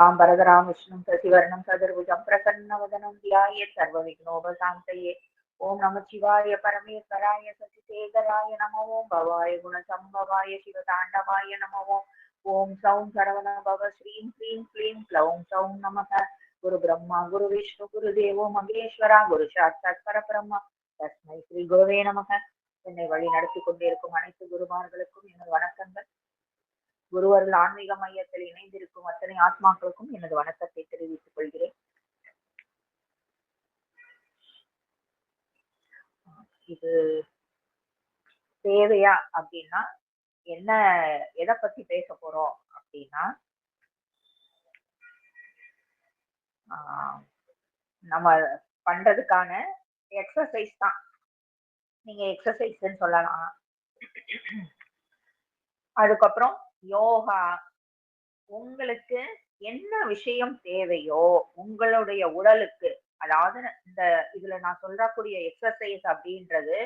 ராம் பரதராம் விஷ்ணும் சசிவர்ணம் சதுர்புஜம் பிரசன்னவதனம் தியாய சர்வ விக்னோபசாந்தயே ஓம் நம சிவாய பரமேஸ்வராய சசிசேகராய நம ஓம் பவாய குணசம்பவாய சிவதாண்டவாய நம ஓம் சௌம் சரவண பவ ஸ்ரீம் ஸ்ரீம் ஸ்ரீம் க்ளௌம் சௌம் நமக குரு பிரம்மா குரு விஷ்ணு குரு தேவோ மகேஸ்வரா குரு சாட்சாத் பரபிரம்மா தஸ்மை ஸ்ரீ குருவே நமக என்னை வழி நடத்தி கொண்டிருக்கும் அனைத்து குருமார்களுக்கும் எனது வணக்கங்கள். குருவர்கள் ஆன்மீக மையத்தில் இணைந்திருக்கும் அத்தனை ஆத்மாக்களுக்கும் எனது வணக்கத்தை தெரிவித்துக் கொள்கிறேன். இது தேவையா அப்படின்னா என்ன எதை பத்தி பேச போறோம் அப்படின்னா நம்ம பண்றதுக்கான எக்ஸசைஸ் தான். நீங்க எக்ஸசைஸ்ன்னு சொல்லலாம். அதுக்கப்புறம் யோகா உங்களுக்கு என்ன விஷயம் தேவையோ உங்களுடைய உடலுக்கு அதாவது இந்த இதுல நான் சொல்றக்கூடிய எக்ஸசைஸ் அப்படின்றது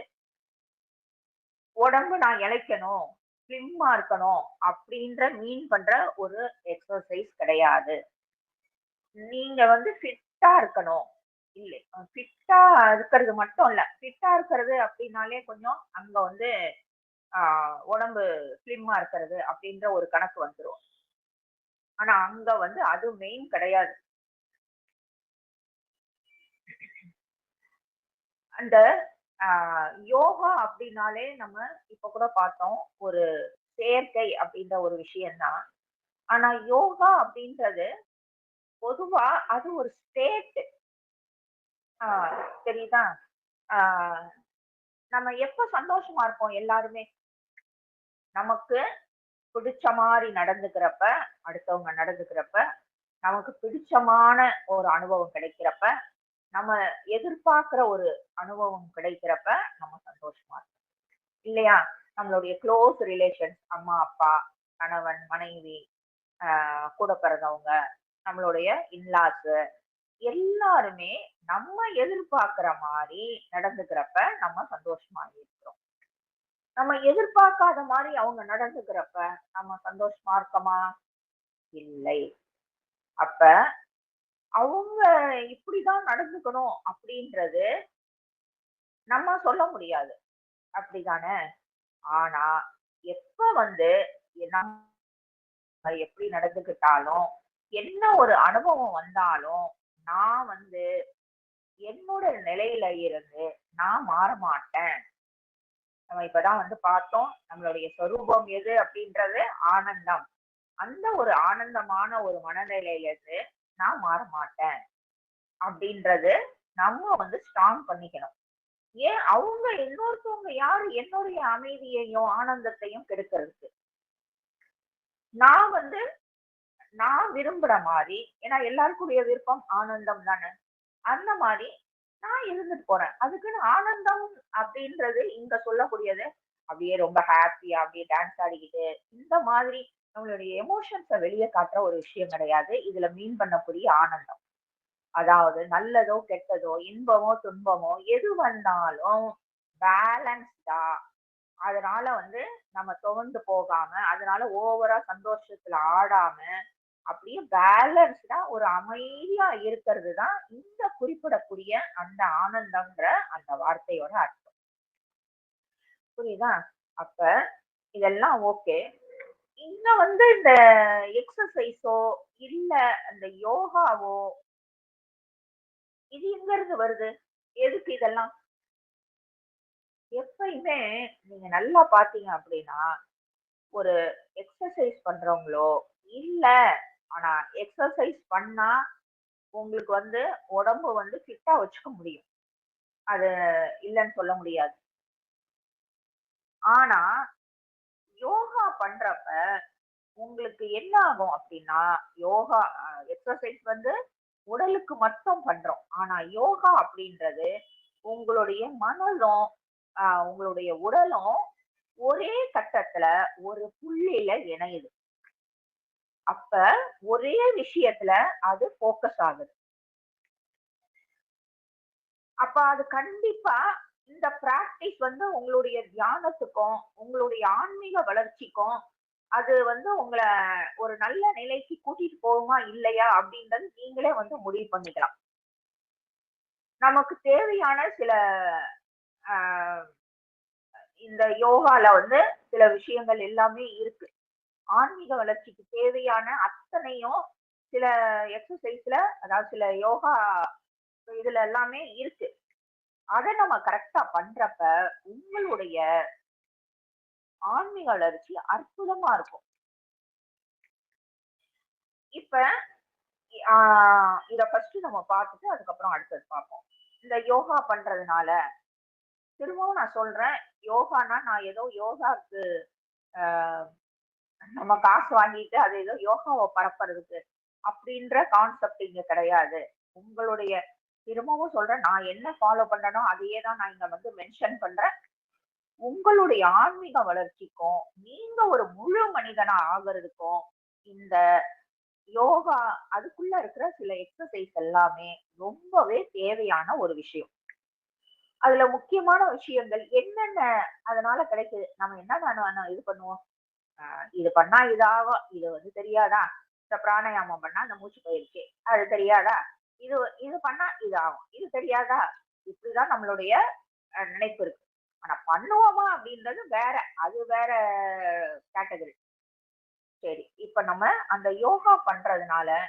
உடம்பு நான் இழைக்கணும் ஸ்லிம்மா இருக்கணும் அப்படின்ற மீன் பண்ற ஒரு எக்ஸசைஸ் கிடையாது. நீங்க வந்து ஃபிட்டா இருக்கணும். இல்லை ஃபிட்டா இருக்கிறது மட்டும் இல்ல ஃபிட்டா இருக்கிறது அப்படின்னாலே கொஞ்சம் அங்க வந்து உடம்பு ஸ்லிம்மா இருக்கிறது அப்படின்ற ஒரு கணக்கு வந்துடும் ஆனா அங்க வந்து அது மெயின் கிடையாது. அந்த ஆஹ் யோகா அப்படின்னாலே நம்ம இப்ப கூட பார்த்தோம் ஒரு செயற்கை அப்படின்ற ஒரு விஷயம்தான் ஆனா யோகா அப்படின்றது பொதுவா அது ஒரு ஸ்டேட் தெரியுதா? ஆஹ் நம்ம எப்ப சந்தோஷமா இருப்போம் எல்லாருமே? நமக்கு பிடிச்ச மாதிரி நடந்துக்கிறப்ப அடுத்தவங்க நடந்துக்கிறப்ப நமக்கு பிடிச்சமான ஒரு அனுபவம் கிடைக்கிறப்ப நம்ம எதிர்பார்க்கிற ஒரு அனுபவம் கிடைக்கிறப்ப நம்ம சந்தோஷமா இருக்கும் இல்லையா? நம்மளுடைய க்ளோஸ் ரிலேஷன்ஸ் அம்மா அப்பா கணவன் மனைவி கூட பிறந்தவங்க நம்மளுடைய இன்லாஸ் எல்லாருமே நம்ம எதிர்பார்க்கிற மாதிரி நடந்துக்கிறப்ப நம்ம சந்தோஷமா இருக்கிறோம். நம்ம எதிர்பார்க்காத மாதிரி அவங்க நடந்துக்கிறப்ப நம்ம சந்தோஷமா இருக்கமா? இல்லை. அப்ப அவங்க இப்படிதான் நடந்துக்கணும் அப்படின்றது நம்ம சொல்ல முடியாது. அப்படிதானே ஆனா எப்ப வந்து நம்ம எப்படி நடந்துக்கிட்டாலும் என்ன ஒரு அனுபவம் வந்தாலும் நான் வந்து என்னோட நிலையில இருந்து நான் மாற மாட்டேன். நம்ம இப்பதான் வந்து பார்த்தோம் நம்மளுடைய சொரூபம் எது அப்படின்றது ஆனந்தம். அந்த ஒரு ஆனந்தமான ஒரு மனநிலையில இருந்து நான் மாற மாட்டேன் அப்படின்றது நம்ம வந்து ஸ்ட்ராங் பண்ணிக்கணும். ஏன்? அவங்க இன்னொருத்தவங்க யாரு? என்னுடைய அமைதியையும் ஆனந்தத்தையும் கெடுக்கிறதுக்கு. நான் வந்து நான் விரும்புற மாதிரி ஏன்னா எல்லாருக்குடைய விருப்பம் ஆனந்தம் தானே. அந்த மாதிரி நான் இருந்துட்டு போறேன். அதுக்குன்னு ஆனந்தம் அப்படின்றது இங்க சொல்லக்கூடியது. அப்படியே ரொம்ப ஹாப்பியா அப்படியே டான்ஸ் ஆடிக்கிட்டு இந்த மாதிரி நம்மளுடைய எமோஷன்ஸை வெளியே காட்டுற ஒரு விஷயம் கிடையாது. இதுல மீன் பண்ணக்கூடிய ஆனந்தம். அதாவது நல்லதோ கெட்டதோ இன்பமோ துன்பமோ எது வந்தாலும் பேலன்ஸ்டா அதனால வந்து நம்ம துவந்து போகாம அதனால ஓவரா சந்தோஷத்துல ஆடாம அப்படியே பேலன்ஸ்டா ஒரு அமைதியா இருக்கிறது தான் இந்த குறிப்பிடக்கூடிய அந்த ஆனந்தம்ன்ற அந்த வார்த்தையோட அர்த்தம். புரியுதா? அப்ப இதெல்லாம் ஓகே இங்க வந்து இந்த எக்ஸசைஸோ இல்ல அந்த யோகாவோ இது எங்க இருந்து வருது? எதுக்கு இதெல்லாம்? எப்பயுமே நீங்க நல்லா பாத்தீங்க அப்படின்னா ஒரு எக்ஸசைஸ் பண்றவங்களோ இல்ல ஆனா எக்ஸசைஸ் பண்ணா உங்களுக்கு வந்து உடம்பு வந்து ஃபிட்டா வச்சுக்க முடியும். அது இல்லைன்னு சொல்ல முடியாது. ஆனா யோகா பண்றப்ப உங்களுக்கு என்ன ஆகும் அப்படின்னா யோகா எக்ஸசைஸ் வந்து உடலுக்கு மட்டும் பண்றோம். ஆனா யோகா அப்படின்றது உங்களுடைய மனதும் உங்களுடைய உடலும் ஒரே கட்டத்துல ஒரு புள்ளியில இணையுது. அப்ப ஒரே விஷயத்துல அது போக்கஸ் ஆகுது. அப்ப அது கண்டிப்பா இந்த பிராக்டிஸ் வந்து உங்களுடைய தியானத்துக்கும் உங்களுடைய ஆன்மீக வளர்ச்சிக்கும் அது வந்து உங்களை ஒரு நல்ல நிலைக்கு கூட்டிட்டு போகுமா இல்லையா அப்படின்றது நீங்களே வந்து முடிவு பண்ணிக்கலாம். நமக்கு தேவையான சில ஆஹ், இந்த யோகால வந்து சில விஷயங்கள் எல்லாமே இருக்கு. ஆன்மீக வளர்ச்சிக்கு தேவையான அத்தனையும் சில எக்ஸசைஸ்ல அதாவது சில யோகா இதுல எல்லாமே இருக்கு. அதை நம்ம கரெக்டா பண்றப்ப உங்களுடைய ஆன்மீக வளர்ச்சி அற்புதமா இருக்கும். இப்ப இத ஃபர்ஸ்ட் நம்ம பார்த்துட்டு அதுக்கப்புறம் அடுத்தது பார்ப்போம். இந்த யோகா பண்றதுனால திரும்பவும் நான் சொல்றேன் யோகானா நான் ஏதோ யோகாக்கு நம்ம காசு வாங்கிட்டு அது ஏதோ யோகாவை பரப்புறதுக்கு அப்படின்ற கான்செப்ட் இங்க கிடையாது. உங்களுடைய திரும்பவும் சொல்றேன் நான் என்ன ஃபாலோ பண்ணனோ அதையே தான் நான் இங்க வந்து மென்ஷன் பண்றேன். உங்களுடைய ஆன்மீக வளர்ச்சிக்கும் நீங்க ஒரு முழு மனிதனா ஆகிறதுக்கும் இந்த யோகா அதுக்குள்ள இருக்கிற சில எக்ஸசைஸ் எல்லாமே ரொம்பவே தேவையான ஒரு விஷயம். அதுல முக்கியமான விஷயங்கள் என்னென்ன அதனால கிடைக்குது? நம்ம என்ன இது பண்ணுவோம்? இது பண்ணா இதாகும். இது வந்து தெரியாதா? இந்த பிராணாயாமம் பண்ணா இந்த மூச்சு பயிற்சி. அது தெரியாதா? இது இது பண்ணா இது ஆகும் இது தெரியாதா? இப்படிதான் நம்மளுடைய நினைப்பு இருக்கு. ஆனா பண்ணுவோமா அப்படின்றது வேற. அது வேற கேட்டகரி. சரி இப்ப நம்ம அந்த யோகா பண்றதுனால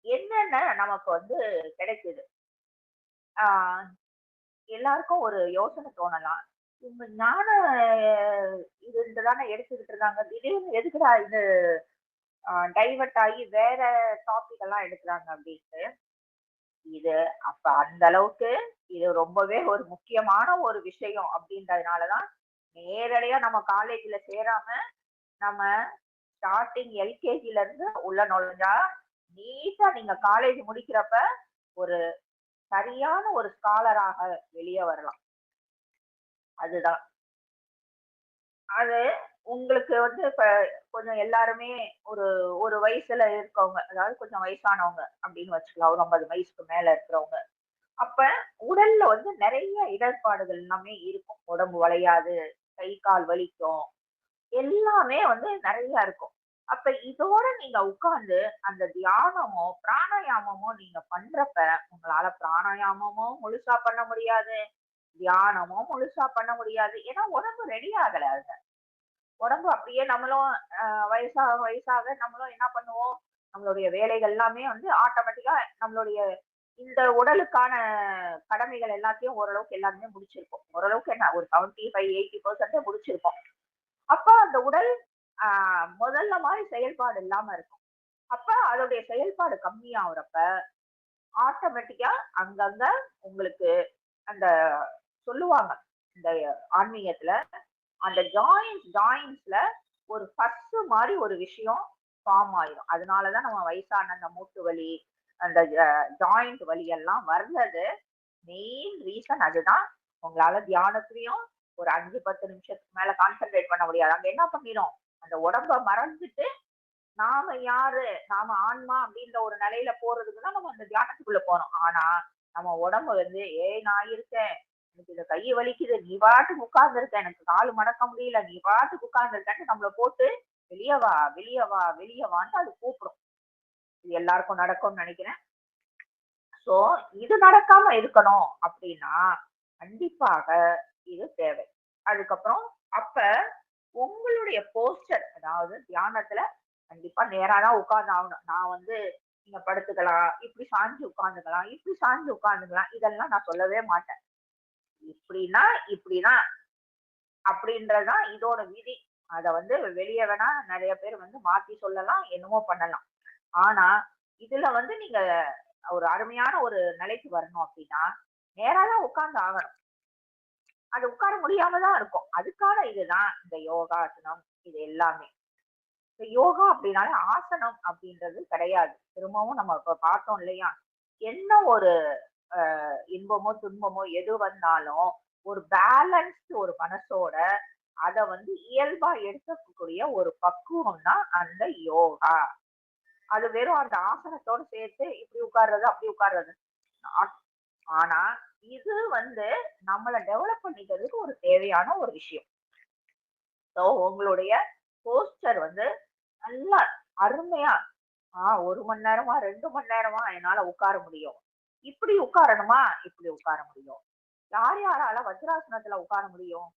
என்னென்ன நமக்கு வந்து கிடைக்குது? ஆஹ் எல்லாருக்கும் ஒரு யோசனை தோணலாம். இவங்க ஞான இது தானே எடுத்துக்கிட்டு இருக்காங்க. திடீர்னு எதுக்குடா இது டைவர்ட் ஆகி வேற டாபிக் எல்லாம் எடுக்கிறாங்க அப்படின்ட்டு. இது அப்ப அந்த அளவுக்கு இது ரொம்பவே ஒரு முக்கியமான ஒரு விஷயம் அப்படின்றதுனாலதான் நேரடியா நம்ம காலேஜ்ல சேராம நம்ம ஸ்டார்டிங் எல்கேஜில இருந்து உள்ள நுழைஞ்சா நீட்டா நீங்க காலேஜ் முடிக்கிறப்ப ஒரு சரியான ஒரு ஸ்காலராக வெளியே வரலாம். அதுதான். அது உங்களுக்கு வந்து இப்ப கொஞ்சம் எல்லாருமே ஒரு ஒரு வயசுல இருக்கவங்க அதாவது கொஞ்சம் வயசானவங்க அப்படின்னு வச்சுக்கலாம். ஒரு ஐம்பது வயசுக்கு மேல இருக்கிறவங்க. அப்ப உடல்ல வந்து நிறைய இடர்பாடுகள் எல்லாமே இருக்கும். உடம்பு வளையாது கை கால் வலிக்கும் எல்லாமே வந்து நிறைய இருக்கும். அப்ப இதோட நீங்க உட்கார்ந்து அந்த தியானமோ பிராணாயாமமோ நீங்க பண்றப்ப உங்களால பிராணாயாமமோ முழுசா பண்ண முடியாது. தியானமும் முழுசா பண்ண முடியாது. ஏன்னா உடம்பு ரெடி ஆகல அது உடம்பு அப்படியே நம்மளும் ஆஹ் வயசாக வயசாக நம்மளும் என்ன பண்ணுவோம்? நம்மளுடைய வேலைகள் எல்லாமே வந்து ஆட்டோமேட்டிக்கா நம்மளுடைய இந்த உடலுக்கான கடமைகள் எல்லாத்தையும் ஓரளவுக்கு எல்லாருமே முடிச்சிருப்போம். ஓரளவுக்கு என்ன ஒரு செவன்டி ஃபைவ் எயிட்டி பர்சன்ட் முடிச்சிருப்போம். அப்ப அந்த உடல் ஆஹ் முதல்ல மாதிரி செயல்பாடு இல்லாம இருக்கும். அப்ப அதோடைய செயல்பாடு கம்மியாகிறப்ப ஆட்டோமேட்டிக்கா அங்கங்க உங்களுக்கு அந்த சொல்லுவாங்க. இந்த ஆன்மீகத்துல அந்த ஜாயின்ஸ் ஜாயின்ஸ்ல ஒரு ஃபர்ஸ்ட் மாதிரி ஒரு விஷயம் ஃபார்ம் ஆயிடும் அதனாலதான் நம்ம வயசான அந்த மூட்டு வலி அந்த ஜாயிண்ட் வலி எல்லாம் வர்றது மெயின் ரீசன் அதுதான். உங்களால தியானத்துலயும் ஒரு அஞ்சு பத்து நிமிஷத்துக்கு மேல கான்சென்ட்ரேட் பண்ண முடியாது. அங்க என்ன பண்ணிடும் அந்த உடம்ப மறந்துட்டு நாம யாரு? நாம ஆன்மா அப்படின்ற ஒரு நிலையில போறதுக்கு தான் நம்ம அந்த தியானத்துக்குள்ள போறோம். ஆனா நம்ம உடம்பு வந்து ஏய் நான் இருக்கேன். எனக்கு இந்த கையை வலிக்குது. நீ பாட்டுக்கு உட்கார்ந்து இருக்க எனக்கு காலு மடக்க முடியல. நீ பாட்டுக்கு உட்கார்ந்து இருக்கேன்னு நம்மள போட்டு வெளியே வா வெளியே வா வெளியே வான்னு அது கூப்பிடும். இது எல்லாருக்கும் நடக்கும்னு நினைக்கிறேன். சோ இது நடக்காம இருக்கணும் அப்படின்னா கண்டிப்பாக இது தேவை. அதுக்கப்புறம் அப்ப உங்களுடைய போஸ்டர் அதாவது தியானத்துல கண்டிப்பா நேரா தான் உட்கார்ந்து ஆகணும் நான் வந்து நீங்க படுத்துக்கலாம் இப்படி சாஞ்சு உட்காந்துக்கலாம் இப்படி சாஞ்சு உட்காந்துக்கலாம் இதெல்லாம் நான் சொல்லவே மாட்டேன். இப்படின்னா இப்படிதான் அப்படின்றதுதான் இதோட விதி. அத வந்து வெளியே வேணா நிறைய பேர் வந்து மாத்தி சொல்லலாம் என்னமோ பண்ணலாம். ஆனா இதுல வந்து நீங்க ஒரு அருமையான ஒரு நிலைக்கு வரணும் அப்படின்னா நேரா தான் உட்கார்ந்து ஆகணும். அது உட்கார முடியாம தான் இருக்கும். அதுக்கான இதுதான் இந்த யோகாசனம் இது எல்லாமே. யோகா அப்படின்னாலே ஆசனம் அப்படின்றது கிடையாது. திரும்பவும் நம்ம இப்ப பார்த்தோம் இல்லையா? என்ன ஒரு இன்பமோ துன்பமோ எது வந்தாலும் ஒரு பேலன்ஸ்டு ஒரு மனசோட அத வந்து இயல்பா எடுக்கக்கூடிய ஒரு பக்குவம் தான் அந்த யோகா. அது வெறும் அந்த ஆசனத்தோட சேர்த்து இப்படி உட்கார்றது அப்படி உட்கார்றது. ஆனா இது வந்து நம்மளை டெவலப் பண்ணிக்கிறதுக்கு ஒரு தேவையான ஒரு விஷயம். ஸோ உங்களுடைய போஸ்டர் வந்து நல்லா அருமையா ஆஹ் ஒரு மணி நேரமா ரெண்டு மணி நேரமா என்னால உட்கார முடியும். இப்படி உட்காரணுமா? இப்படி உட்கார முடியும். யார் யாரால வஜ்ராசனத்துல உட்கார முடியும்?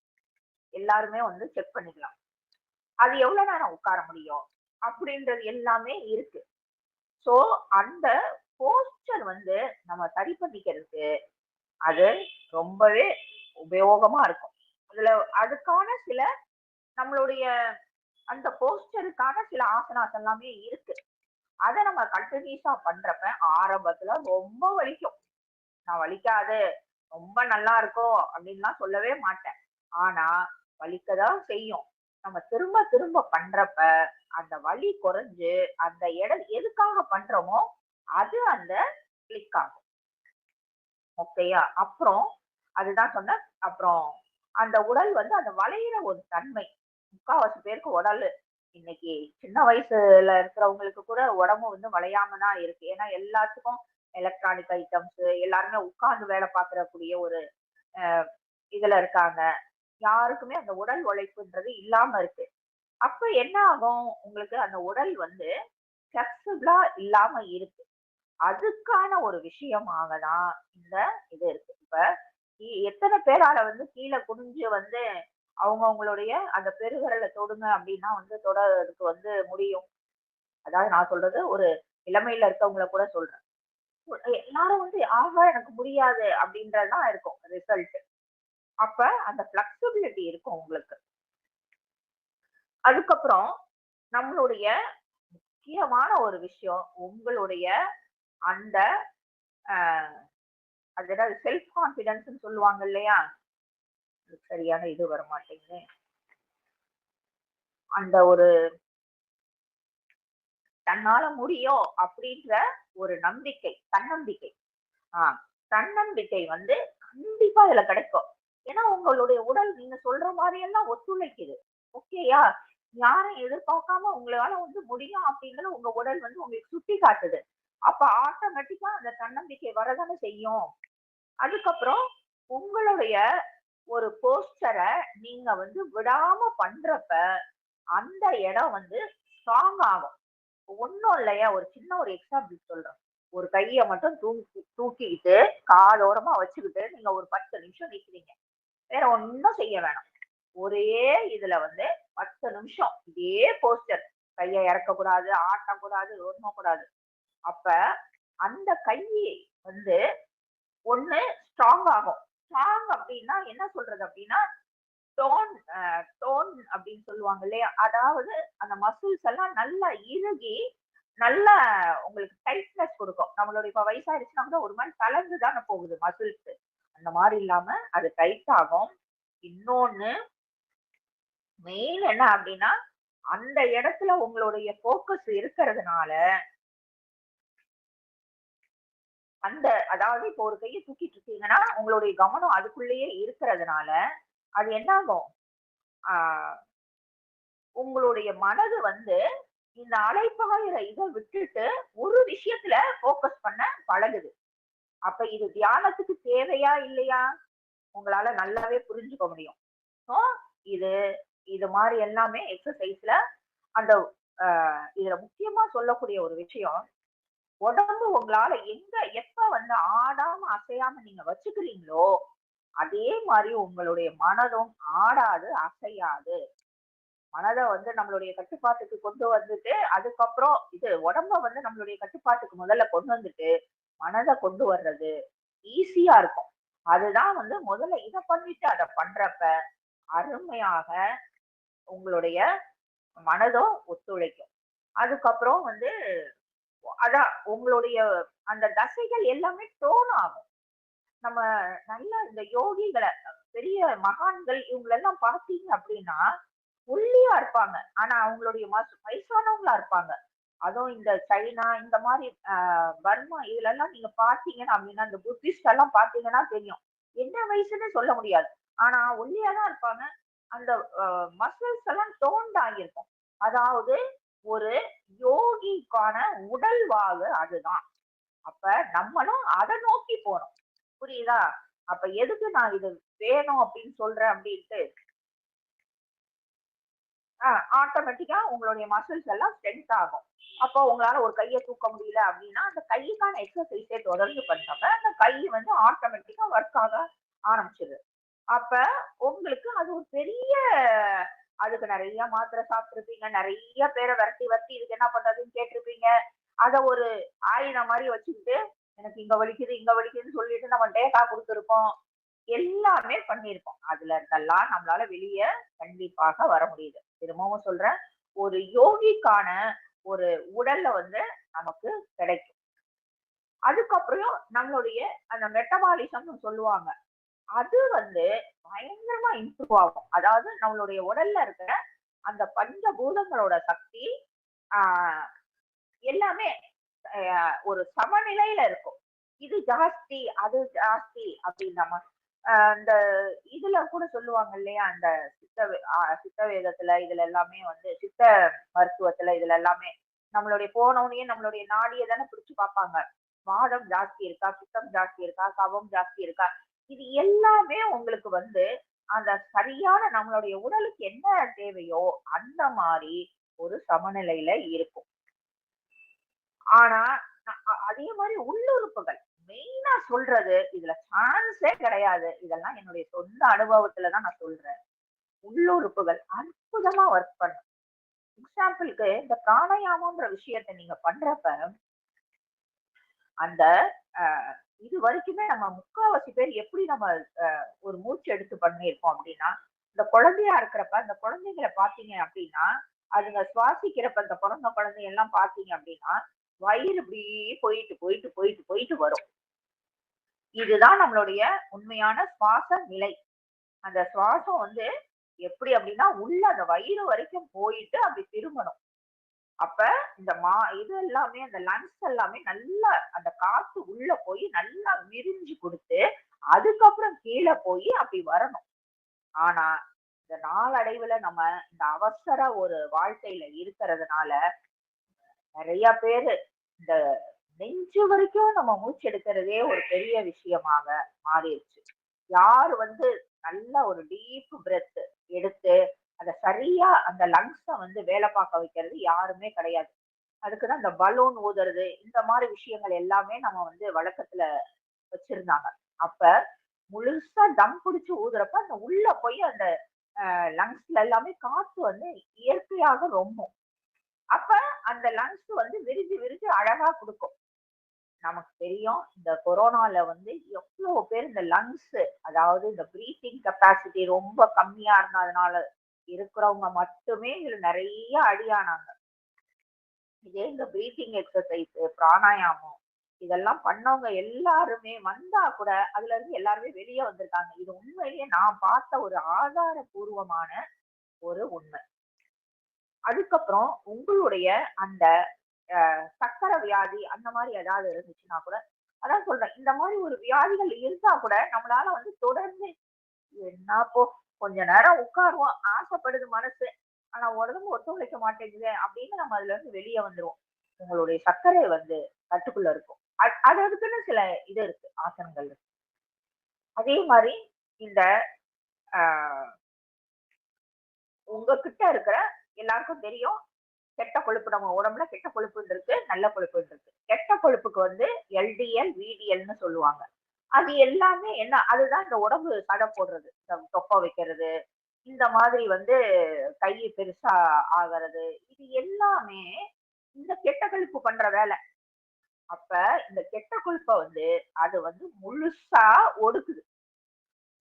எல்லாருமே வந்து செக் பண்ணிக்கலாம். அது எவ்வளவு நேரம் உட்கார முடியும்? அப்படின்றது எல்லாமே இருக்கு. சோ அந்த போஸ்டர் வந்து நம்ம சரி பண்ணிக்கிறதுக்கு அது ரொம்பவே உபயோகமா இருக்கும். அதுல அதுக்கான சில நம்மளுடைய அந்த போஸ்டருக்கான சில ஆசனாஸ் எல்லாமே இருக்கு. அதை நம்ம கண்டினியூஸா பண்றப்ப ஆரம்பத்துல ரொம்ப வலிக்கும். நான் வலிக்காது ரொம்ப நல்லா இருக்கும் அப்படின்லாம் சொல்லவே மாட்டேன். ஆனா வலிக்கதான் செய்யும். நம்ம திரும்ப திரும்ப பண்றப்ப அந்த வலி குறைஞ்சு அந்த இடம் எதுக்காக பண்றோமோ அது அந்த கிளிக் ஆகும். ஓகேயா? அப்புறம் அதுதான் சொன்ன அப்புறம் அந்த உடல் வந்து அந்த வளையிற ஒரு தன்மை. முக்காவாசி பேருக்கு உடல் இன்னைக்கு சின்ன வயசுல இருக்கிறவங்களுக்கு கூட உடம்பு வந்து வளையாம தான் இருக்கு. ஏன்னா எல்லாத்துக்கும் எலக்ட்ரானிக் ஐட்டம்ஸ் எல்லாருமே உட்கார்ந்து வேலை பார்க்கறக்கூடிய ஒரு அஹ், இதுல இருக்காங்க. யாருக்குமே அந்த உடல் உழைப்புன்றது இல்லாம இருக்கு. அப்ப என்ன ஆகும்? உங்களுக்கு அந்த உடல் வந்து ஃபிளெக்சிபிளா இல்லாம இருக்கு. அதுக்கான ஒரு விஷயமாக தான் இந்த இது இருக்கு. இப்ப இ- எத்தனை பேரால வந்து கீழே குனிஞ்சு வந்து அவங்க அவங்களுடைய அந்த பெருவிரலை தொடுங்க அப்படின்னா வந்து தொடறதுக்கு வந்து முடியும். அதாவது நான் சொல்றது ஒரு இளமையில இருக்கவங்கள கூட சொல்றேன். எல்லாரும் வந்து ஆகா எனக்கு முடியாது அப்படின்றதுதான் இருக்கும் ரிசல்ட் அப்ப அந்த பிளெக்சிபிலிட்டி இருக்கும் உங்களுக்கு. அதுக்கப்புறம் நம்மளுடைய முக்கியமான ஒரு விஷயம் உங்களுடைய அந்த அது என்ன செல்ஃப் கான்பிடன்ஸ் சொல்லுவாங்க இல்லையா? சரியான இது வர மாட்டேங்குது அந்த ஒரு தன்னால முடியும் அப்படின்ற ஒரு நம்பிக்கை தன்னம்பிக்கை. ஆஹ் தன்னம்பிக்கை வந்து கண்டிப்பா இதுல கிடைக்கும். ஏன்னா உங்களுடைய உடல் நீங்க சொல்ற மாதிரி எல்லாம் ஒத்துழைக்குது ஓகேயா யாரும் எதிர்பார்க்காம உங்களால வந்து முடியும் அப்படிங்கிற உங்க உடல் வந்து உங்களுக்கு சுட்டி காட்டுது. அப்ப ஆட்டோமேட்டிக்கா அந்த தன்னம்பிக்கை வரதானே செய்யும். அதுக்கப்புறம் உங்களுடைய ஒரு போஸ்டரை நீங்க வந்து விடாம பண்றப்ப அந்த இடம் வந்து ஸ்ட்ராங் ஆகும். ஒன்றும் இல்லையா? ஒரு சின்ன ஒரு எக்ஸாம்பிள் சொல்றேன். ஒரு கையை மட்டும் தூக்கி தூக்கிக்கிட்டு காலோரமா வச்சுக்கிட்டு நீங்க ஒரு பத்து நிமிஷம் நிற்கிறீங்க வேற ஒன்றும் செய்ய வேணாம். ஒரே இதுல வந்து பத்து நிமிஷம் இதே போஸ்டர் கையை இறக்கக்கூடாது ஆட்டக்கூடாது ஒண்ணும் கூடாது அப்ப அந்த கை வந்து ஒன்று ஸ்ட்ராங் ஆகும். ஸ்ட்ராங் அப்படின்னா என்ன சொல்றது அப்படின்னா டோன் டோன் அப்படின்னு சொல்லுவாங்க இல்லையா? அதாவது அந்த மசில்ஸ் எல்லாம் நல்லா இறுகி நல்லா உங்களுக்கு டைட்னஸ் கொடுக்கும். நம்மளுடைய இப்ப வயசாயிருச்சுன்னா கூட ஒரு மாதிரி தளர்ந்து தானே போகுது மசில்ஸ் அந்த மாதிரி இல்லாம அது டைட் ஆகும். இன்னொன்னு மெயின் என்ன அப்படின்னா அந்த இடத்துல உங்களுடைய ஃபோக்கஸ் இருக்கிறதுனால அந்த அதாவது இப்போ ஒரு கையை தூக்கிட்டு இருக்கீங்கன்னா உங்களுடைய கவனம் அதுக்குள்ளேயே இருக்கிறதுனால அது என்ன ஆகும் ஆஹ் உங்களுடைய மனது வந்து இந்த அலைப்பாயிர இதை விட்டுட்டு ஒரு விஷயத்துல ஃபோக்கஸ் பண்ண பழகுது. அப்ப இது தியானத்துக்கு தேவையா இல்லையா? உங்களால நல்லாவே புரிஞ்சுக்க முடியும். ஸோ இது இது மாதிரி எல்லாமே எக்ஸசைஸ்ல அந்த ஆஹ் இதுல முக்கியமா சொல்லக்கூடிய ஒரு விஷயம் உடம்பு உங்களால எங்க எப்ப வந்து ஆடாம அசையாம நீங்க வச்சுக்கிறீங்களோ அதே மாதிரி உங்களுடைய மனதும் ஆடாது அசையாது. மனதை வந்து நம்மளுடைய கட்டுப்பாட்டுக்கு கொண்டு வந்துட்டு அதுக்கப்புறம் இது உடம்ப வந்து நம்மளுடைய கட்டுப்பாட்டுக்கு முதல்ல கொண்டு வந்துட்டு மனதை கொண்டு வர்றது ஈஸியா இருக்கும். அதுதான் வந்து முதல்ல இதை பண்ணிட்டு அதை பண்றப்ப அருமையாக உங்களுடைய மனதும் ஒத்துழைக்கும். அதுக்கப்புறம் வந்து அதான் உங்களுடைய அந்த தசைகள் எல்லாமே டோன் ஆகும். நம்ம நல்ல இந்த யோகிகளை பெரிய மகான்கள் இவங்களெல்லாம் பார்த்தீங்க அப்படின்னா ஒல்லியா இருப்பாங்க. ஆனா அவங்களுடைய மசு வயசானவங்களா இருப்பாங்க. அதுவும் இந்த சைனா இந்த மாதிரி பர்மா இதுல எல்லாம் நீங்க பாத்தீங்கன்னா அப்படின்னா இந்த புத்திஸ்ட் எல்லாம் பாத்தீங்கன்னா தெரியும். என்ன வயசுன்னு சொல்ல முடியாது. ஆனா ஒல்லியா தான் இருப்பாங்க. அந்த மசில்ஸ் எல்லாம் டோன்ட் ஆகியிருக்கும். அதாவது ஒரு யோகிக்கான உடல்வாகு அதுதான். அப்ப நம்மளும் அதை நோக்கி போறோம். புரியுதா? அப்ப எதுக்கு நான் இது வேணும் அப்படின்னு சொல்றேன் அப்படின்ட்டு? ஆட்டோமேட்டிக்கா உங்களுடைய மசில்ஸ் எல்லாம் ஸ்ட்ரென்த் ஆகும். அப்போ உங்களால ஒரு கையை தூக்க முடியல அப்படின்னா அந்த கைக்கான எக்ஸசைஸே தொடர்ந்து பண்ணப்ப அந்த கை வந்து ஆட்டோமேட்டிக்கா ஒர்க் ஆக ஆரம்பிச்சிடுது அப்ப உங்களுக்கு அது ஒரு பெரிய அதுக்கு நிறைய மாத்திரை சாப்பிட்டுருப்பீங்க. நிறைய பேரை விரட்டி விரட்டி இதுக்கு என்ன பண்றதுன்னு கேட்டிருப்பீங்க. அதை ஒரு ஆயுதம் மாதிரி வச்சுக்கிட்டு எனக்கு இங்க வலிக்குது இங்க வலிக்குதுன்னு சொல்லிட்டு நம்ம டேட்டா கொடுத்துருப்போம் எல்லாமே பண்ணியிருப்போம் அதுல இருந்தெல்லாம் நம்மளால வெளியே கண்டிப்பாக வர முடியுது. திரும்பவும் சொல்றேன் ஒரு யோகிக்கான ஒரு உடல்ல வந்து நமக்கு கிடைக்கும். அதுக்கப்புறம் நம்மளுடைய அந்த மெட்டபாலிசம் சொல்லுவாங்க. அது வந்து பயங்கரமா இம்ப்ரூவ் ஆகும். அதாவது நம்மளுடைய உடல்ல இருக்கிற அந்த பஞ்சபூதங்களோட சக்தி ஆஹ் எல்லாமே ஒரு சமநிலையில இருக்கும். இது ஜாஸ்தி அது ஜாஸ்தி அப்படின்னு நம்ம அந்த இதுல கூட சொல்லுவாங்க இல்லையா? அந்த சித்த சித்த வேதத்துல இதுல எல்லாமே வந்து சித்த மருத்துவத்துல இதுல எல்லாமே நம்மளுடைய போனவனையே நம்மளுடைய நாடியை தானே பிடிச்சு பார்ப்பாங்க. வாதம் ஜாஸ்தி இருக்கா சித்தம் ஜாஸ்தி இருக்கா கவம் ஜாஸ்தி இருக்கா? இது எல்லாமே உங்களுக்கு வந்து அந்த சரியான நம்மளுடைய உடலுக்கு என்ன தேவையோ அந்த மாதிரி ஒரு சமநிலையில இருக்கும். ஆனா அதே மாதிரி உள்ளுறுப்புகள். மெயினா சொல்றது இதுல சான்ஸே கிடையாது. இதெல்லாம் என்னுடைய சொந்த அனுபவத்துலதான் நான் சொல்றேன். உள்ளுறுப்புகள். அற்புதமா ஒர்க் பண்ணும் எக்ஸாம்பிளுக்கு இந்த பிராணாயாமம்ன்ற விஷயத்த நீங்க பண்றப்ப அந்த இது வரைக்குமே நம்ம முக்காவாசி பேர் எப்படி நம்ம ஒரு மூச்சு எடுத்து பண்ணியிருக்கோம் அப்படின்னா இந்த குழந்தையா இருக்கிறப்ப அந்த குழந்தைங்களை பாத்தீங்க அப்படின்னா அதுங்க சுவாசிக்கிறப்ப இந்த பிறந்த குழந்தை எல்லாம் பாத்தீங்க அப்படின்னா வயிறு இப்படி போயிட்டு போயிட்டு போயிட்டு போயிட்டு வரும். இதுதான் நம்மளுடைய உண்மையான சுவாச நிலை. அந்த சுவாசம் வந்து எப்படி அப்படின்னா உள்ள அந்த வயிறு வரைக்கும் போயிட்டு அப்படி திரும்பணும். அப்ப இந்த மா இது எல்லாமே அந்த லங்ஸ் எல்லாமே நல்லா அந்த காத்து உள்ள போய் நல்லா விரிஞ்சு கொடுத்து அதுக்கப்புறம் கீழே போய் அப்படி வரணும். ஆனா இந்த நாளடைவுல நம்ம இந்த அவசர ஒரு வாழ்க்கையில இருக்கிறதுனால நிறைய பேரு இந்த நெஞ்சு வரைக்கும் நம்ம மூச்சு எடுக்கிறதே ஒரு பெரிய விஷயமாக மாறிடுச்சு. யார் வந்து நல்ல ஒரு டீப் பிரெத் எடுத்து அதை சரியா அந்த லங்ஸை வந்து வேலை பார்க்க வைக்கிறது யாருமே கிடையாது. அதுக்குதான் இந்த பலூன் ஊதுறது இந்த மாதிரி விஷயங்கள் எல்லாமே நம்ம வந்து வழக்கத்துல வச்சிருந்தாங்க. அப்ப முழுசா தம் பிடிச்சு ஊதுறப்ப அந்த உள்ள போய் அந்த லங்ஸ்ல எல்லாமே காத்து வந்து இயற்கையாக ரொம்பும். அப்ப அந்த லங்ஸ் வந்து விரிஞ்சு விரிஞ்சு அழகா கொடுக்கும். நமக்கு தெரியும் இந்த கொரோனால வந்து எவ்வளவு பேர் இந்த லங்ஸ் அதாவது இந்த பிரீத்திங் கெப்பாசிட்டி ரொம்ப கம்மியா இருந்ததுனால இருக்கிறவங்க மட்டுமே இதுல நிறைய அடியானாங்க. இதே இந்த பிரீத்திங் எக்ஸசைஸ் பிராணாயாமம் இதெல்லாம் பண்ணவங்க எல்லாருமே வந்தா கூட அதுல இருந்து எல்லாருமே வெளியே வந்திருக்காங்க. இது உண்மையிலேயே நான் பார்த்த ஒரு ஆதாரபூர்வமான ஒரு உண்மை. அதுக்கப்புறம் உங்களுடைய அந்த அஹ், சக்கரை வியாதி அந்த மாதிரி ஏதாவது இருந்துச்சுன்னா கூட அதான் சொல்றேன் இந்த மாதிரி ஒரு வியாதிகள் இருந்தா கூட நம்மளால வந்து தொடர்ந்து என்னப்போ கொஞ்ச நேரம் உட்காருவோம். ஆசைப்படுது மனசு. ஆனா உடம்பு ஒத்துழைக்க மாட்டேங்குது அப்படின்னு நம்ம அதுல இருந்து வெளியே வந்துருவோம். உங்களுடைய சர்க்கரை வந்து கட்டுக்குள்ள இருக்கும். அது அதுக்குன்னு சில இது இருக்கு. ஆசனங்கள் இருக்கு. அதே மாதிரி இந்த ஆஹ், உங்ககிட்ட இருக்கிற எல்லாருக்கும் தெரியும். கெட்ட கொழுப்பு நம்ம உடம்புல கெட்ட கொழுப்பு இருக்கு நல்ல கொழுப்பு இருக்கு. கெட்ட கொழுப்புக்கு வந்து எல்டிஎல் விடிஎல்னு சொல்லுவாங்க. அது எல்லாமே என்ன அதுதான் இந்த உடம்பு தடை போடுறது. இந்த தொப்பை வைக்கிறது இந்த மாதிரி வந்து கை பெருசா ஆகிறது இது எல்லாமே இந்த கெட்ட கொழுப்பு பண்ற வேலை. அப்ப இந்த கெட்ட கொழுப்பை வந்து அது வந்து முழுசா ஒடுக்குது.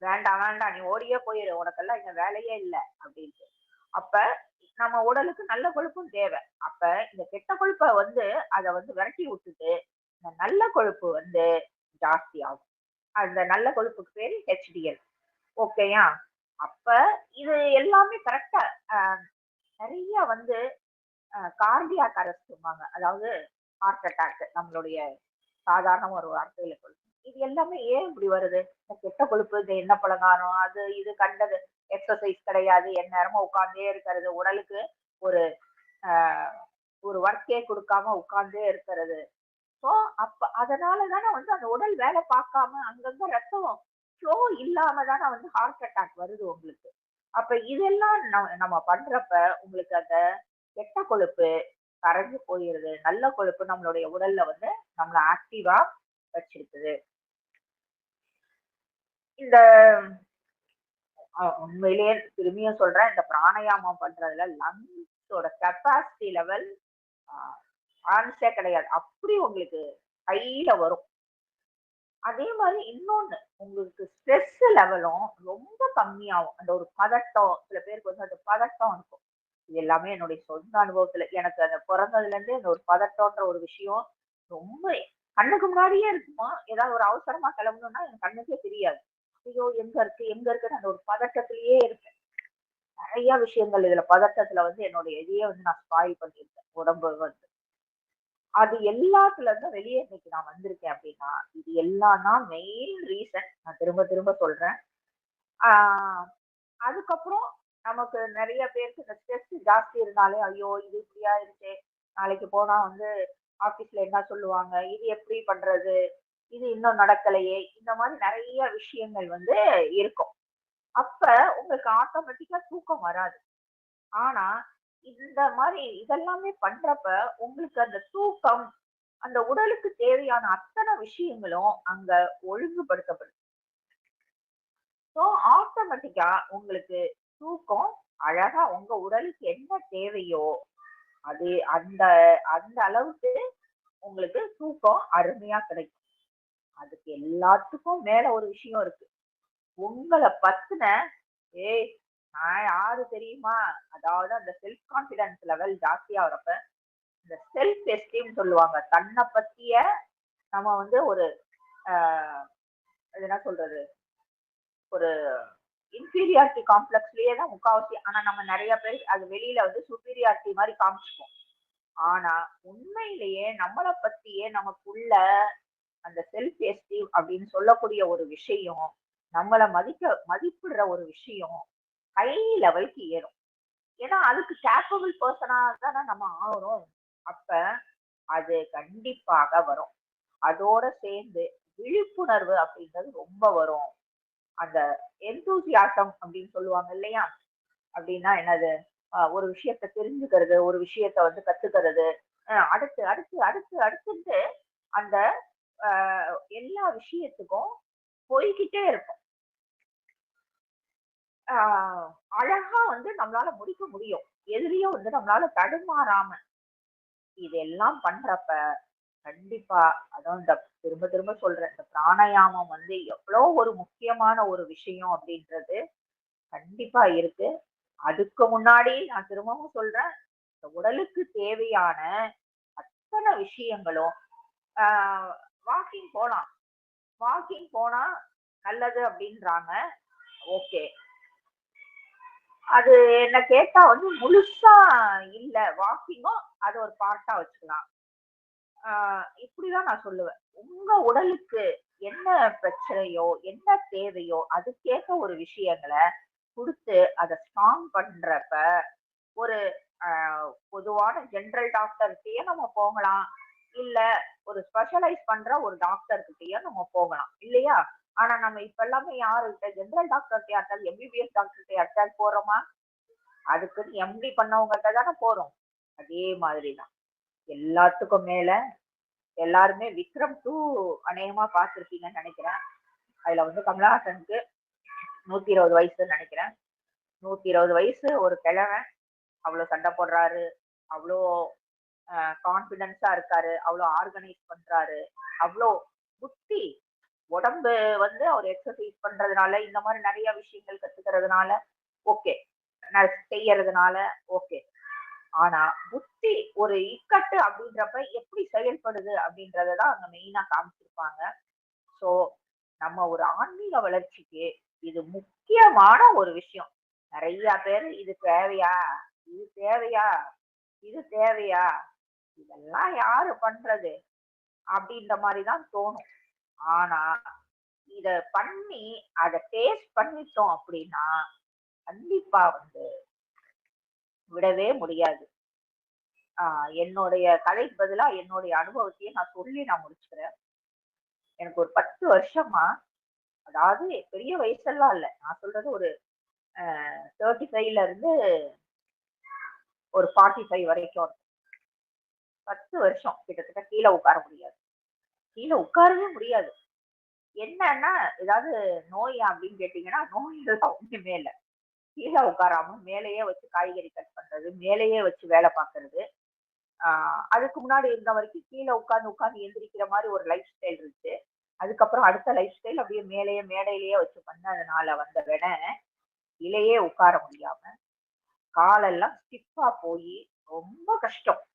வேண்டாம் வேண்டாம் நீ ஓடியே போயிரு உனக்கெல்லாம் இந்த வேலையே இல்லை அப்படின்ட்டு. அப்ப நம்ம உடலுக்கு நல்ல கொழுப்பும் தேவை. அப்ப இந்த கெட்ட கொழுப்பை வந்து அதை வந்து விரட்டி விட்டுட்டு இந்த நல்ல கொழுப்பு வந்து ஜாஸ்தி ஆகும். அந்த நல்ல கொழுப்புக்கு பேர் ஹெச்டிஎல் ஓகேயா அப்ப இது எல்லாமே கரெக்டா நிறைய வந்து கார்டியாக் அரெஸ்ட்பாங்க அதாவது ஹார்ட் அட்டாக் நம்மளுடைய சாதாரண ஒரு வார்த்தையில கொழுப்பு இது எல்லாமே ஏன் இப்படி வருது? இந்த கெட்ட கொழுப்பு இந்த என்ன பழகாரம் அது இது கண்டது. எக்ஸசைஸ் கிடையாது. என் நேரமும் உட்கார்ந்தே இருக்கிறது. உடலுக்கு ஒரு ஒரு ஒர்க்கே கொடுக்காம உட்கார்ந்தே இருக்கிறது. ஸோ அப்ப அதனால தானே வந்து அந்த உடல் வேலை பார்க்காம அங்கங்க ரத்தம் ஃப்ளோ இல்லாம தானே வந்து ஹார்ட் அட்டாக் வருது உங்களுக்கு. அப்ப இதெல்லாம் நம்ம நம்ம பண்றப்ப உங்களுக்கு அந்த கெட்ட கொழுப்பு கரைஞ்சு போயிருது நல்ல கொழுப்பு நம்மளுடைய உடல்ல வந்து நம்மளை ஆக்டிவா வச்சிருக்குது. இந்த உண்மையிலேயே திரும்பியும் சொல்றேன். இந்த பிராணாயாமம் பண்றதுல லங்ஸோட கெப்பாசிட்டி லெவல் சான்ஸே கிடையாது. அப்படி உங்களுக்கு கையில வரும். அதே மாதிரி இன்னொன்னு உங்களுக்கு ஸ்ட்ரெஸ் லெவலும் ரொம்ப கம்மியாகும். அந்த ஒரு பதட்டம் சில பேருக்கு வந்து அந்த பதட்டம் இருக்கும். இது எல்லாமே என்னுடைய சொந்த அனுபவத்துல எனக்கு அந்த பிறந்ததுல இருந்தே அந்த ஒரு பதட்டம்ன்ற ஒரு விஷயம் ரொம்ப கண்ணுக்கு முன்னாடியே இருக்குமா? ஏதாவது ஒரு அவசரமா கிளம்பணும்னா எனக்கு கண்ணுக்கே தெரியாது. ஐயோ எங்க இருக்கு எங்க இருக்குன்னு அந்த ஒரு பதட்டத்திலேயே இருப்பேன். நிறைய விஷயங்கள் இதுல பதட்டத்துல வந்து என்னுடைய இதையே வந்து நான் ஸ்பாயில் பண்ணியிருக்கேன். உடம்பு வந்து. அது எல்லாத்துல இருந்து வெளியே இன்னைக்கு நான் வந்திருக்கேன் அப்படின்னா இது எல்லாம் மெயின் ரீசன் நான் திரும்ப திரும்ப சொல்றேன். ஆஹ் அதுக்கப்புறம் நமக்கு நிறைய பேருக்கு இந்த ஸ்ட்ரெஸ் ஜாஸ்தி இருந்தாலே ஐயோ இது இப்படியா இருக்கே நாளைக்கு போனா வந்து ஆபீஸ்ல என்ன சொல்லுவாங்க இது எப்படி பண்றது இது இன்னும் நடக்கலையே இந்த மாதிரி நிறைய விஷயங்கள் வந்து இருக்கும். அப்ப உங்களுக்கு ஆட்டோமேட்டிக்கா தூக்கம் வராது. ஆனா இந்த மாதிரி இதெல்லாமே பண்றப்ப உங்களுக்கு அந்த தூக்கம் அந்த உடலுக்கு தேவையான அத்தனை விஷயங்களும் அங்க ஒழுங்குபடுத்தப்படும். ஸோ ஆட்டோமேட்டிக்கா உங்களுக்கு தூக்கம் அழகா உங்க உடலுக்கு என்ன தேவையோ அது அந்த அந்த அளவுக்கு உங்களுக்கு தூக்கம் அருமையா கிடைக்கும். அதுக்கு எல்லாத்துக்கும் மேல ஒரு விஷயம் இருக்கு. உங்களை பத்தின ஏய் நான் யாரு தெரியுமா? அதாவது அந்த செல்ஃப் கான்பிடன்ஸ் லெவல் ஜாஸ்தியா வரப்ப இந்த செல்ஃப் எஸ்டீம் சொல்லுவாங்க. தன்னை பத்திய நம்ம வந்து ஒரு ஆஹ் என்ன சொல்றது? ஒரு இன்ஃபீரியாரிட்டி காம்ப்ளெக்ஸ்லயே தான் முக்காவாசி ஆனா நம்ம நிறைய பேர் அது வெளியில வந்து சுப்பீரியாரிட்டி மாதிரி காமிச்சுப்போம். ஆனா உண்மையிலேயே நம்மளை பத்தியே நமக்குள்ள அந்த செல்ஃப் எஸ்டீம் அப்படின்னு சொல்லக்கூடிய ஒரு விஷயம் நம்மளை மதிக்க மதிப்பிடுற ஒரு விஷயம் ஹை லெவலுக்கு ஏறும். ஏன்னா அதுக்கு கேப்பபிள் பர்சனா தானே நம்ம ஆகிறோம் அப்ப அது கண்டிப்பாக வரும். அதோட சேர்ந்து விழிப்புணர்வு அப்படின்றது ரொம்ப வரும். அந்த எந்தூசியாசம் அப்படின்னு சொல்லுவாங்க இல்லையா? அப்படின்னா என்னது? ஆஹ் ஒரு விஷயத்த தெரிஞ்சுக்கிறது ஒரு விஷயத்த வந்து கத்துக்கிறது. ஆஹ் அடுத்து அடுத்து அடுத்து அடுத்துட்டு அந்த ஆஹ் எல்லா விஷயத்துக்கும் போய்கிட்டே இருக்கும் ஆஹ் அழகா வந்து நம்மளால முடிக்க முடியும். எதுலயும் வந்து நம்மளால தடுமாறாம இதெல்லாம் பண்றப்ப கண்டிப்பா அதான் இந்த திரும்ப திரும்ப சொல்றேன் இந்த பிராணாயாமம் வந்து எவ்வளோ ஒரு முக்கியமான ஒரு விஷயம் அப்படின்றது கண்டிப்பா இருக்கு. அதுக்கு முன்னாடி நான் திரும்பவும் சொல்றேன் இந்த உடலுக்கு தேவையான அத்தனை விஷயங்களும் வாக்கிங் போலாம். வாக்கிங் போனா நல்லது அப்படின்றாங்க. ஓகே. அது என்ன கேட்டா வந்து முழுசா இல்ல. வாக்கிங்கும் அது ஒரு பார்ட்டா வச்சுக்கலாம். ஆஹ் இப்படிதான் நான் சொல்லுவேன். உங்க உடலுக்கு என்ன பிரச்சனையோ என்ன தேவையோ அதுக்கேற்ற ஒரு விஷயங்களை கொடுத்து அதை ஸ்ட்ராங் பண்றப்ப ஒரு பொதுவான ஜென்ரல் டாக்டர்கிட்டயே நம்ம போகலாம். இல்ல ஒரு ஸ்பெஷலைஸ் பண்ற ஒரு டாக்டர் கிட்டயே நம்ம போகலாம். இல்லையா? ஆனா நம்ம இப்ப எல்லாமே யாருகிட்ட? ஜென்ரல் டாக்டர்கிட்ட யார்ட்டால் எம்பிபிஎஸ் டாக்டர்கிட்ட யார்ட்டால் போறோமா? அதுக்குன்னு எம்டி பண்ணவங்ககிட்ட தானே போறோம். அதே மாதிரிதான். எல்லாத்துக்கும் மேல எல்லாருமே விக்ரம் டூ அநேகமா பார்த்துருப்பீங்கன்னு நினைக்கிறேன். அதுல வந்து கமலஹாசனுக்கு நூத்தி இருபது வயசுன்னு நினைக்கிறேன். நூத்தி இருபது வயசு ஒரு கிழவன். அவ்வளோ சண்டை போடுறாரு. அவ்வளோ கான்ஃபிடென்ஸா இருக்காரு. அவ்வளோ ஆர்கனைஸ் பண்றாரு. அவ்வளோ புத்தி. உடம்பு வந்து அவர் எக்ஸசைஸ் பண்றதுனால இந்த மாதிரி நிறைய விஷயங்கள் கத்துக்கிறதுனால ஓகே செய்யறதுனால ஓகே ஆனா புத்தி ஒரு இக்கட்டு அப்படின்றப்ப எப்படி செயல்படுது அப்படின்றதான் அங்க மெயினா காமிச்சிருப்பாங்க. சோ நம்ம ஒரு ஆன்மீக வளர்ச்சிக்கு இது முக்கியமான ஒரு விஷயம். நிறைய பேர் இது தேவையா? இது தேவையா? இது தேவையா? இதெல்லாம் யாரு பண்றது? அப்படின்ற மாதிரிதான் தோணும். ஆனா இத பண்ணி அதை டேஸ்ட் பண்ணிட்டோம் அப்படின்னா கண்டிப்பா வந்து விடவே முடியாது. ஆஹ் என்னுடைய கதைக்கு பதிலா என்னுடைய அனுபவத்தையே நான் சொல்லி நான் முடிச்சுக்கிறேன். எனக்கு ஒரு பத்து வருஷமா அதாவது பெரிய வயசெல்லாம் இல்லை நான் சொல்றது ஒரு தேர்ட்டி ஃபைவ்ல இருந்து ஒரு ஃபார்ட்டி ஃபைவ் வரைக்கும். பத்து வருஷம் கிட்டத்தட்ட கீழே உட்கார முடியாது. கீழே உட்காரவே முடியாது. என்னன்னா ஏதாவது நோயா அப்படின்னு கேட்டீங்கன்னா நோய் எல்லாம் ஒண்ணுமே இல்லை. கீழே உட்காராம மேலேயே வச்சு காய்கறி கட் பண்றது மேலேயே வச்சு வேலை பார்க்கறது. ஆஹ் அதுக்கு முன்னாடி இருந்த வரைக்கும் கீழே உட்காந்து உட்காந்து எந்திரிக்கிற மாதிரி ஒரு லைஃப் ஸ்டைல் இருந்துச்சு. அதுக்கப்புறம் அடுத்த லைஃப் ஸ்டைல் அப்படியே மேலேயே மேடையிலேயே வச்சு பண்ணதுனால வந்த விட இலையே உட்கார முடியாம காலெல்லாம் ஸ்டிஃபா போய் ரொம்ப கஷ்டம்.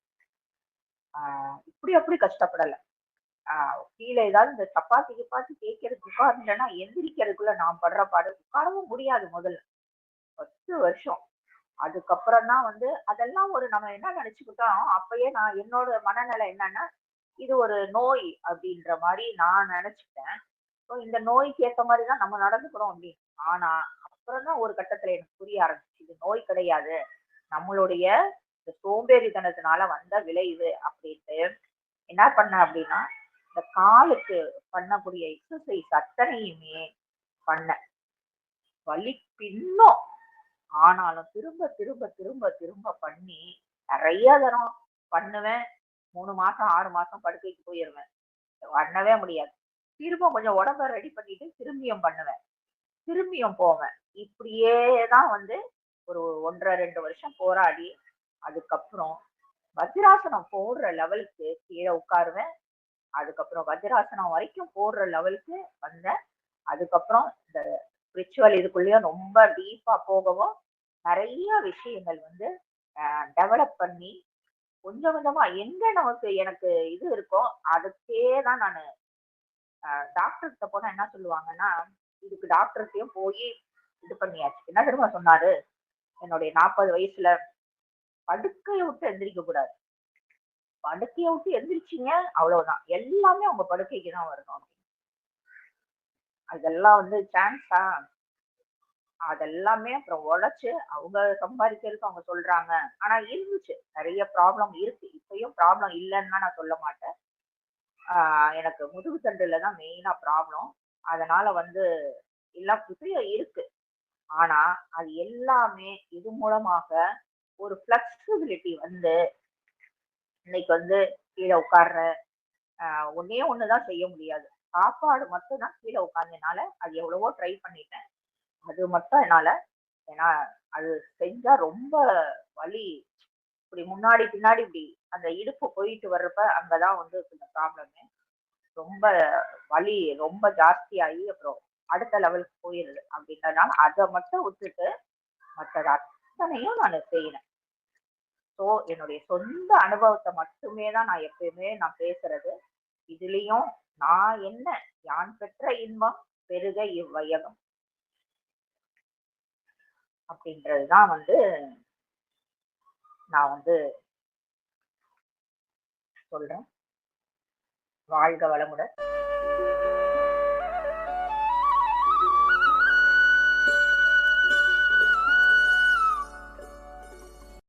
ஆஹ் இப்படி அப்படி கஷ்டப்படலை. கீழே ஏதாவது இந்த சப்பாத்தி கிப்பாத்தி கேட்கறதுக்கு உட்கார்ந்துட்டேன்னா எந்திரிக்கிறதுக்குள்ள நான் படுற பாடு உட்காரவும் முடியாது முதல்ல. பத்து வருஷம். அதுக்கப்புறம் தான் வந்து அதெல்லாம் ஒரு நம்ம என்ன நினைச்சுக்கிட்டோம்? அப்பயே நான் என்னோட மனநிலை என்னன்னா இது ஒரு நோய் அப்படின்ற மாதிரி நான் நினைச்சுட்டேன் ஸோ இந்த நோய்க்கு ஏத்த மாதிரி தான் நம்ம நடந்துக்கிறோம் அப்படின்னு. ஆனா அப்புறம் தான் ஒரு கட்டத்துல எனக்கு புரிய ஆரம்பிச்சு இது நோய் கிடையாது. நம்மளுடைய இந்த சோம்பேறித்தனத்தினால வந்த விளைவு அப்படின்ட்டு. என்ன பண்ண அப்படின்னா இந்த காலுக்கு பண்ணக்கூடிய எக்ஸசைஸ் அத்தனையுமே பண்ண. வலி பின்னும். ஆனாலும் திரும்ப திரும்ப திரும்ப திரும்ப பண்ணி நிறைய தரம் பண்ணுவேன். மூணு மாசம் ஆறு மாசம் படுக்கைக்கு போயிடுவேன் பண்ணவே முடியாது. திரும்ப கொஞ்சம் உடம்ப ரெடி பண்ணிட்டு திரும்பியும் பண்ணுவேன். திரும்பியும் போவேன். இப்படியே தான் வந்து ஒரு ஒன்றரை ரெண்டு வருஷம் போராடி அதுக்கப்புறம் வஜ்ராசனம் போடுற லெவலுக்கு கீழே உட்காருவேன். அதுக்கப்புறம் வஜ்ராசனம் வரைக்கும் போடுற லெவலுக்கு வந்தேன் அதுக்கப்புறம் இந்த ஸ்பிரிச்சுவல் இதுக்குள்ளேயும் ரொம்ப டீப்பா போகவும் நிறைய விஷயங்கள் வந்து டெவலப் பண்ணி கொஞ்சம் கொஞ்சமா எங்க நமக்கு எனக்கு இது இருக்கோ அதுக்கே தான் நான் டாக்டர்கிட்ட போனா என்ன சொல்லுவாங்கன்னா இதுக்கு டாக்டர்கிட்டயும் போய் இது பண்ணியாச்சு. என்ன தெரியுமா சொன்னாரு? என்னுடைய நாற்பது வயசுல படுக்கையை விட்டு எந்திரிக்க கூடாது. படுக்கையை விட்டு எந்திரிச்சிங்க. அவ்வளவுதான். எல்லாமே உங்க படுக்கைக்கு தான் வரணும் அதெல்லாம் வந்து சான்ஸா அதெல்லாமே அப்புறம் உழைச்சு அவங்க சம்பாதிக்கிறதுக்கு அவங்க சொல்றாங்க. ஆனா இருந்துச்சு. நிறைய ப்ராப்ளம் இருக்கு. இப்பயும் ப்ராப்ளம் இல்லைன்னா நான் சொல்ல மாட்டேன். ஆஹ் எனக்கு முதுகு தண்டுல தான் மெயினா ப்ராப்ளம் அதனால வந்து எல்லாம் குசையும் இருக்கு. ஆனா அது எல்லாமே இது மூலமாக ஒரு ஃபிளெக்சிபிலிட்டி வந்து இன்னைக்கு வந்து கீழே உட்கார்ற ஒன்னே ஒண்ணுதான் செய்ய முடியாது. சாப்பாடு மட்டும் தான் கீழே உட்கார்ந்தனால அது எவ்வளவோ ட்ரை பண்ணிட்டேன். அது மட்டும் என்னால ஏன்னா அது செஞ்சா ரொம்ப வலி. இப்படி முன்னாடி பின்னாடி இப்படி அந்த இடுப்பு போயிட்டு வர்றப்ப அங்கதான் வந்து இந்த ப்ராப்ளமே ரொம்ப வலி ரொம்ப ஜாஸ்தியாகி அப்புறம் அடுத்த லெவலுக்கு போயிருது அப்படின்றதுனால அதை மட்டும் விட்டுட்டு மற்றது அத்தனையும் நான் செய்யறேன். ஸோ என்னுடைய சொந்த அனுபவத்தை மட்டுமே தான் நான் எப்பயுமே நான் பேசுறது. இதுலயும் நான் என்ன? யான் பெற்ற இன்பம்? பெருக இவ்வையகம். அப்படின்றதுதான் வந்து நான் வந்து சொல்றேன். வாழ்க வளமுடன்.